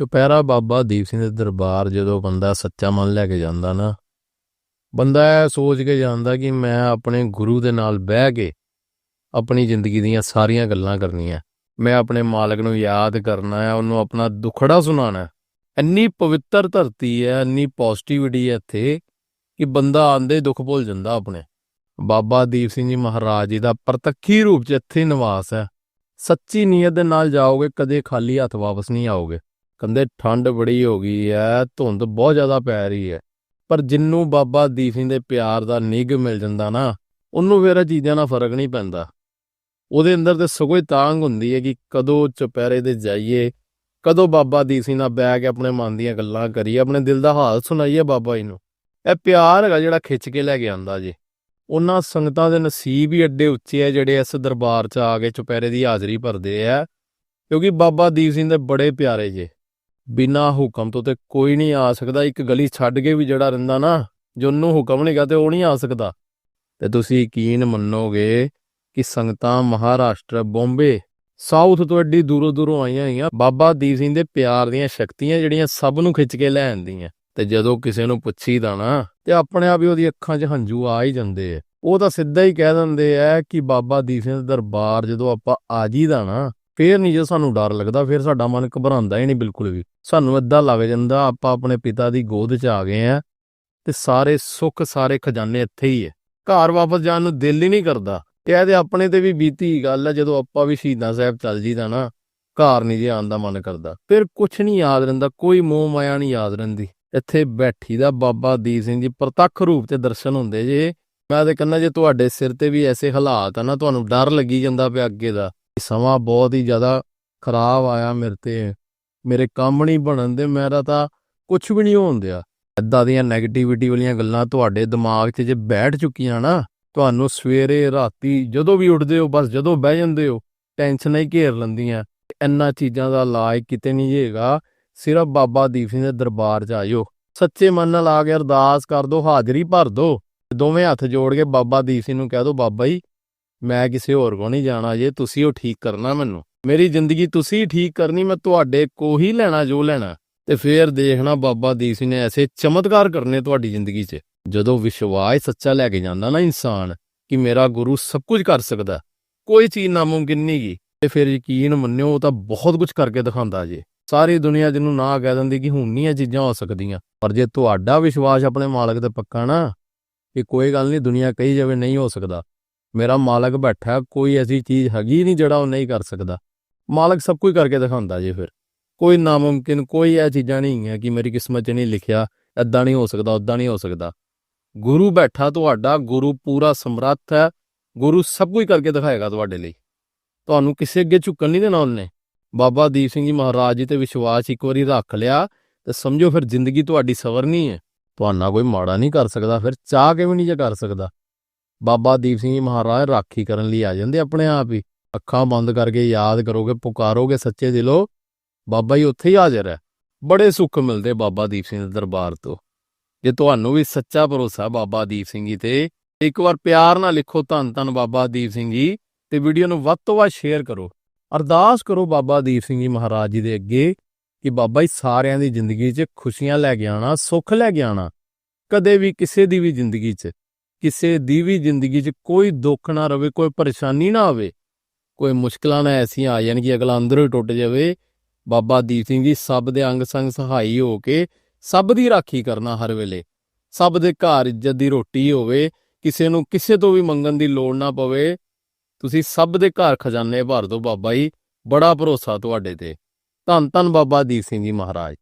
ਚੁਪਹਿਰਾ ਬਾਬਾ ਦੀਪ ਸਿੰਘ ਦੇ ਦਰਬਾਰ ਜਦੋਂ ਬੰਦਾ ਸੱਚਾ ਮਨ ਲੈ ਕੇ ਜਾਂਦਾ ਨਾ, ਬੰਦਾ ਇਹ ਸੋਚ ਕੇ ਜਾਂਦਾ ਕਿ ਮੈਂ ਆਪਣੇ ਗੁਰੂ ਦੇ ਨਾਲ ਬਹਿ ਕੇ ਆਪਣੀ ਜ਼ਿੰਦਗੀ ਦੀਆਂ ਸਾਰੀਆਂ ਗੱਲਾਂ ਕਰਨੀਆਂ, ਮੈਂ ਆਪਣੇ ਮਾਲਕ ਨੂੰ ਯਾਦ ਕਰਨਾ ਹੈ, ਉਹਨੂੰ ਆਪਣਾ ਦੁਖੜਾ ਸੁਣਾਉਣਾ ਇੰਨੀ ਪਵਿੱਤਰ ਧਰਤੀ ਹੈ, ਇੰਨੀ ਪੋਜ਼ਿਟਿਵਿਟੀ ਹੈ ਇੱਥੇ ਕਿ ਬੰਦਾ ਆਂਦੇ ਦੁੱਖ ਭੁੱਲ ਜਾਂਦਾ ਆਪਣੇ। ਬਾਬਾ ਦੀਪ ਸਿੰਘ ਜੀ ਮਹਾਰਾਜ ਜੀ ਦਾ ਪ੍ਰਤੱਖੀ ਰੂਪ 'ਚ ਇੱਥੇ ਨਿਵਾਸ ਹੈ। ਸੱਚੀ ਨੀਅਤ ਦੇ ਨਾਲ ਜਾਓਗੇ, ਕਦੇ ਖਾਲੀ ਹੱਥ ਵਾਪਸ ਨਹੀਂ ਆਓਗੇ। ਕਹਿੰਦੇ ਠੰਡ ਬੜੀ ਹੋ ਗਈ ਹੈ ਧੁੰਦ ਬਹੁਤ ਜ਼ਿਆਦਾ ਪੈ ਰਹੀ ਹੈ ਪਰ ਜਿੰਨੂੰ ਬਾਬਾ ਦੀਪ ਸਿੰਘ ਦੇ ਪਿਆਰ ਦਾ ਨਿੱਘ ਮਿਲ ਜਾਂਦਾ ਨਾ, ਉਹਨੂੰ ਫਿਰ ਇਹ ਚੀਜ਼ਾਂ ਨਾਲ ਫ਼ਰਕ ਨਹੀਂ ਪੈਂਦਾ। ਉਹਦੇ ਅੰਦਰ ਤੇ ਸਗੋਂ ਹੀ ਤਾਂਗ ਹੁੰਦੀ ਹੈ ਕਿ ਕਦੋਂ ਚੁਪਹਿਰੇ ਤੇ ਜਾਈਏ, ਕਦੋਂ ਬਾਬਾ ਦੀਪ ਸਿੰਘ ਨਾਲ ਬਹਿ ਕੇ ਆਪਣੇ ਮਨ ਦੀਆਂ ਗੱਲਾਂ ਕਰੀਏ, ਆਪਣੇ ਦਿਲ ਦਾ ਹਾਲ ਸੁਣਾਈਏ ਬਾਬਾ ਜੀ ਨੂੰ। ਇਹ ਪਿਆਰ ਹੈਗਾ ਜਿਹੜਾ ਖਿੱਚ ਕੇ ਲੈ ਕੇ ਆਂਦਾ ਜੀ। ਉਹਨਾਂ ਸੰਗਤਾਂ ਦੇ ਨਸੀਬ ਹੀ ਐਡੇ ਉੱਚੇ ਆ ਜਿਹੜੇ ਇਸ ਦਰਬਾਰ 'ਚ ਆ ਕੇ ਚੁਪਹਿਰੇ ਦੀ ਹਾਜ਼ਰੀ ਭਰਦੇ ਆ ਕਿਉਂਕਿ ਬਾਬਾ ਦੀਪ ਸਿੰਘ ਦੇ ਬੜੇ ਪਿਆਰੇ ਜੇ। ਬਿਨਾ ਹੁਕਮ ਤੋਂ ਤੇ ਕੋਈ ਨਹੀਂ ਆ ਸਕਦਾ। ਇੱਕ ਗਲੀ ਛੱਡ ਕੇ ਵੀ ਜਿਹੜਾ ਰਹਿੰਦਾ ਨਾ, ਜੇ ਉਹਨੂੰ ਹੁਕਮ ਨਹੀਂਗਾ ਤੇ ਉਹ ਨਹੀਂ ਆ ਸਕਦਾ। ਤੇ ਤੁਸੀਂ ਯਕੀਨ ਮੰਨੋਗੇ ਕਿ ਸੰਗਤਾਂ ਮਹਾਰਾਸ਼ਟਰ, ਬੰਬੇ, ਸਾਊਥ ਤੋਂ ਐਡੀ ਦੂਰੋਂ ਦੂਰੋਂ ਆਈਆਂ ਹੋਈਆਂ, ਬਾਬਾ ਦੀਪ ਸਿੰਘ ਦੇ ਪਿਆਰ ਦੀਆਂ ਸ਼ਕਤੀਆਂ ਜਿਹੜੀਆਂ ਸਭ ਨੂੰ ਖਿੱਚ ਕੇ ਲੈ ਆਂਦੀਆਂ ਤੇ ਜਦੋਂ ਕਿਸੇ ਨੂੰ ਪੁੱਛੀਦਾ ਨਾ, ਤੇ ਆਪਣੇ ਆਪ ਹੀ ਉਹਦੀ ਅੱਖਾਂ 'ਚ ਹੰਝੂ ਆ ਹੀ ਜਾਂਦੇ ਆ। ਉਹ ਤਾਂ ਸਿੱਧਾ ਹੀ ਕਹਿ ਦਿੰਦੇ ਆ ਕਿ ਬਾਬਾ ਦੀਪ ਸਿੰਘ ਦੇ ਦਰਬਾਰ ਜਦੋਂ ਆਪਾਂ ਆ ਜੀਦਾ ਨਾ ਫੇਰ ਨਹੀਂ ਜੇ ਸਾਨੂੰ ਡਰ ਲੱਗਦਾ, ਫੇਰ ਸਾਡਾ ਮਨ ਘਬਰਾਉਂਦਾ ਹੀ ਨਹੀਂ ਬਿਲਕੁਲ ਵੀ। ਸਾਨੂੰ ਏਦਾਂ ਲੱਗ ਜਾਂਦਾ, ਆਪਾਂ ਆਪਣੇ ਪਿਤਾ ਦੀ ਗੋਦ 'ਚ ਆ ਗਏ ਆ ਤੇ ਸਾਰੇ ਸੁੱਖ, ਸਾਰੇ ਖਜ਼ਾਨੇ ਇੱਥੇ ਹੀ ਹੈ। ਘਰ ਵਾਪਸ ਜਾਣ ਨੂੰ ਦਿਲ ਹੀ ਨਹੀਂ ਕਰਦਾ। ਤੇ ਇਹਦੇ ਆਪਣੇ ਤੇ ਵੀ ਬੀਤੀ ਗੱਲ ਹੈ ਜਦੋਂ ਆਪਾਂ ਵੀ ਸ਼ਹੀਦਾਂ ਸਾਹਿਬ ਚੱਲ ਜੀਦਾ ਨਾ, ਘਰ ਨਹੀਂ ਜੇ ਆਉਣ ਦਾ ਮਨ ਕਰਦਾ। ਫਿਰ ਕੁਛ ਨਹੀਂ ਯਾਦ ਰਹਿੰਦਾ, ਕੋਈ ਮੋਹ ਮਾਇਆ ਨਹੀਂ ਯਾਦ ਰਹਿੰਦੀ। ਇੱਥੇ ਬੈਠੀ ਦਾ ਬਾਬਾ ਦੀਪ ਸਿੰਘ ਜੀ ਪ੍ਰਤੱਖ ਰੂਪ ਤੇ ਦਰਸ਼ਨ ਹੁੰਦੇ ਜੇ। ਮੈਂ ਤੇ ਕਹਿੰਦਾ, ਜੇ ਤੁਹਾਡੇ ਸਿਰ ਤੇ ਵੀ ਐਸੇ ਹਾਲਾਤ ਆ ਨਾ, ਤੁਹਾਨੂੰ ਡਰ ਲੱਗੀ ਜਾਂਦਾ ਪਿਆ ਅੱਗੇ ਦਾ। ਸਮਾਂ ਬਹੁਤ ਹੀ ਜ਼ਿਆਦਾ ਖਰਾਬ ਆਇਆ ਮੇਰੇ ਤੇ। ਮੇਰੇ ਕੰਮ ਨਹੀਂ ਬਣਨ ਦੇ, ਮੇਰਾ ਤਾਂ ਕੁਝ ਵੀ ਨਹੀਂ ਹੋਣ ਦਿਆ। ਏਦਾਂ ਦੀਆਂ 네ਗੇਟਿਵਿਟੀ ਵਾਲੀਆਂ ਗੱਲਾਂ ਤੁਹਾਡੇ ਦਿਮਾਗ 'ਚ ਜੇ ਬੈਠ ਚੁੱਕੀਆਂ ਨਾ, ਤੁਹਾਨੂੰ ਸਵੇਰੇ, ਰਾਤੀ ਜਦੋਂ ਵੀ ਉੱਠਦੇ ਹੋ, ਬਸ ਜਦੋਂ ਬਹਿ ਜਾਂਦੇ ਹੋ ਟੈਨਸ਼ਨਾਂ ਹੀ ਘੇਰ ਲੈਂਦੀਆਂ। ਇੰਨਾ ਚੀਜ਼ਾਂ ਦਾ ਇਲਾਜ ਕਿਤੇ ਨਹੀਂ ਜੇਗਾ ਸਿਰਫ ਬਾਬਾ ਦੀਪ ਸਿੰਘ ਦੇ ਦਰਬਾਰ 'ਚ ਆਇਓ। ਸੱਚੇ ਮਨ ਨਾਲ ਆ ਕੇ ਅਰਦਾਸ ਕਰ ਦੋ, ਹਾਜ਼ਰੀ ਭਰ ਦੋ। ਦੋਵੇਂ ਹੱਥ ਜੋੜ ਕੇ ਬਾਬਾ ਦੀਪ ਸਿੰਘ ਨੂੰ ਕਹਿ ਦੋ, ਬਾਬਾ ਜੀ ਮੈਂ ਕਿਸੇ ਹੋਰ ਕੋ ਨਹੀਂ ਜਾਣਾ, ਜੇ ਤੁਸੀਂ ਉਹ ਠੀਕ ਕਰਨਾ ਮੈਨੂੰ। ਮੇਰੀ ਜ਼ਿੰਦਗੀ ਤੁਸੀਂ ਠੀਕ ਕਰਨੀ, ਮੈਂ ਤੁਹਾਡੇ ਕੋ ਹੀ ਲੈਣਾ, ਜੋ ਲੈਣਾ। ਤੇ ਫੇਰ ਦੇਖਣਾ ਬਾਬਾ ਦੀਪ ਸਿੰਘ ਨੇ ਐਸੇ ਚਮਤਕਾਰ ਕਰਨੇ ਤੁਹਾਡੀ ਜ਼ਿੰਦਗੀ 'ਚ। ਜਦੋਂ ਵਿਸ਼ਵਾਸ ਸੱਚਾ ਲੈ ਕੇ ਜਾਂਦਾ ਨਾ ਇਨਸਾਨ ਕਿ ਮੇਰਾ ਗੁਰੂ ਸਭ ਕੁਝ ਕਰ ਸਕਦਾ, ਕੋਈ ਚੀਜ਼ ਨਾਮੁਮਕਿਨ ਨਹੀਂ ਗੀ। ਤੇ ਫਿਰ ਯਕੀਨ ਮੰਨਿਓ, ਉਹ ਤਾਂ ਬਹੁਤ ਕੁਝ ਕਰਕੇ ਦਿਖਾਉਂਦਾ ਜੇ। ਸਾਰੀ ਦੁਨੀਆ ਜਿਹਨੂੰ ਨਾ ਕਹਿ ਦਿੰਦੀ ਕਿ ਹੁਣ ਨਹੀਂ ਇਹ ਚੀਜ਼ਾਂ ਹੋ ਸਕਦੀਆਂ। ਪਰ ਜੇ ਤੁਹਾਡਾ ਵਿਸ਼ਵਾਸ ਆਪਣੇ ਮਾਲਕ ਤੇ ਪੱਕਾ ਨਾ ਕਿ ਕੋਈ ਗੱਲ ਨਹੀਂ, ਦੁਨੀਆ ਕਹੀ ਜਾਵੇ ਨਹੀਂ ਹੋ ਸਕਦਾ। ਮੇਰਾ ਮਾਲਕ ਬੈਠਾ, ਕੋਈ ਐਸੀ ਚੀਜ਼ ਹੈਗੀ ਨਹੀਂ ਜਿਹੜਾ ਉਹ ਨਹੀਂ ਕਰ ਸਕਦਾ। ਮਾਲਕ ਸਭ ਕੁਝ ਕਰਕੇ ਦਿਖਾਉਂਦਾ ਜੇ ਫਿਰ। ਕੋਈ ਨਾਮੁਮਕਿਨ, ਕੋਈ ਇਹ ਚੀਜ਼ਾਂ ਨਹੀਂ ਹੈ ਕਿ ਮੇਰੀ ਕਿਸਮਤ 'ਚ ਨਹੀਂ ਲਿਖਿਆ ਐਦਾਂ ਨਹੀਂ ਹੋ ਸਕਦਾ ਉਦਾਂ ਨਹੀਂ ਹੋ ਸਕਦਾ। ਗੁਰੂ ਬੈਠਾ ਤੁਹਾਡਾ, ਗੁਰੂ ਪੂਰਾ ਸਮਰੱਥ ਹੈ, ਗੁਰੂ ਸਭ ਕੁਝ ਕਰਕੇ ਦਿਖਾਏਗਾ ਤੁਹਾਡੇ ਲਈ। ਤੁਹਾਨੂੰ ਕਿਸੇ ਅੱਗੇ ਝੁਕਣ ਨਹੀਂ ਦੇਣਾ ਉਹਨੇ। ਬਾਬਾ ਦੀਪ ਸਿੰਘ ਜੀ ਮਹਾਰਾਜ ਜੀ ਤੇ ਵਿਸ਼ਵਾਸ ਇੱਕ ਵਾਰੀ ਰੱਖ ਲਿਆ ਤੇ ਸਮਝੋ ਫਿਰ ਜ਼ਿੰਦਗੀ ਤੁਹਾਡੀ ਸਵਰਨੀ ਹੈ। ਤੁਹਾਨੂੰ ਕੋਈ ਮਾੜਾ ਨਹੀਂ ਕਰ ਸਕਦਾ, ਫਿਰ ਚਾਹ ਕੇ ਵੀ ਨਹੀਂ ਜੇ ਕਰ ਸਕਦਾ? ਬਾਬਾ ਦੀਪ ਸਿੰਘ ਜੀ ਮਹਾਰਾਜ ਰਾਖੀ ਕਰਨ ਲਈ ਆ ਜਾਂਦੇ ਆਪਣੇ ਆਪ ਹੀ। ਅੱਖਾਂ ਬੰਦ ਕਰਕੇ ਯਾਦ ਕਰੋਗੇ, ਪੁਕਾਰੋਗੇ, ਸੱਚੇ ਦਿਲੋਂ ਬਾਬਾ ਜੀ ਉੱਥੇ ਹੀ ਹਾਜ਼ਰ ਹੈ। ਬੜੇ ਸੁੱਖ ਮਿਲਦੇ ਬਾਬਾ ਦੀਪ ਸਿੰਘ ਦੇ ਦਰਬਾਰ ਤੋਂ। ਜੇ ਤੁਹਾਨੂੰ ਵੀ ਸੱਚਾ ਭਰੋਸਾ ਬਾਬਾ ਦੀਪ ਸਿੰਘ ਜੀ ਤੇ, ਇੱਕ ਵਾਰ ਪਿਆਰ ਨਾਲ ਲਿਖੋ ਧੰਨ ਧੰਨ ਬਾਬਾ ਦੀਪ ਸਿੰਘ ਜੀ ਤੇ ਵੀਡੀਓ ਨੂੰ ਵੱਧ ਤੋਂ ਵੱਧ ਸ਼ੇਅਰ ਕਰੋ। ਅਰਦਾਸ ਕਰੋ ਬਾਬਾ ਦੀਪ ਸਿੰਘ ਜੀ ਮਹਾਰਾਜ ਜੀ ਦੇ ਅੱਗੇ ਕਿ ਬਾਬਾ ਜੀ ਸਾਰਿਆਂ ਦੀ ਜ਼ਿੰਦਗੀ 'ਚ ਖੁਸ਼ੀਆਂ ਲੈ ਕੇ ਆਣਾ ਸੁੱਖ ਲੈ ਕੇ ਆਣਾ ਕਦੇ ਵੀ ਕਿਸੇ ਦੀ ਵੀ ਜ਼ਿੰਦਗੀ 'ਚ ਕਿਸੇ ਦੀ ਵੀ ਜ਼ਿੰਦਗੀ 'ਚ ਕੋਈ ਦੁੱਖ ਨਾ ਰਵੇ, ਕੋਈ ਪਰੇਸ਼ਾਨੀ ਨਾ ਆਵੇ, ਕੋਈ ਮੁਸ਼ਕਲਾਂ ਨਾ ਐਸੀਆਂ ਆ ਜਾਣ ਕਿ ਅਗਲਾ ਅੰਦਰੋਂ ਹੀ ਟੁੱਟ ਜਾਵੇ। ਬਾਬਾ ਦੀਪ ਸਿੰਘ ਜੀ ਸਭ ਦੇ ਅੰਗ ਸੰਗ ਸਹਾਈ ਹੋ ਕੇ ਸਭ ਦੀ ਰਾਖੀ ਕਰਨਾ ਹਰ ਵੇਲੇ। ਸਭ ਦੇ ਘਰ ਇੱਜ਼ਤ ਦੀ ਰੋਟੀ ਹੋਵੇ, ਕਿਸੇ ਨੂੰ ਕਿਸੇ ਤੋਂ ਵੀ ਮੰਗਣ ਦੀ ਲੋੜ ਨਾ ਪਵੇ। ਤੁਸੀਂ ਸਭ ਦੇ ਘਰ ਖਜ਼ਾਨੇ ਭਰ ਦਿਓ ਬਾਬਾ ਜੀ, ਬੜਾ ਭਰੋਸਾ ਤੁਹਾਡੇ ਤੇ। ਧੰਨ ਧੰਨ ਬਾਬਾ ਦੀਪ ਸਿੰਘ ਜੀ ਮਹਾਰਾਜ।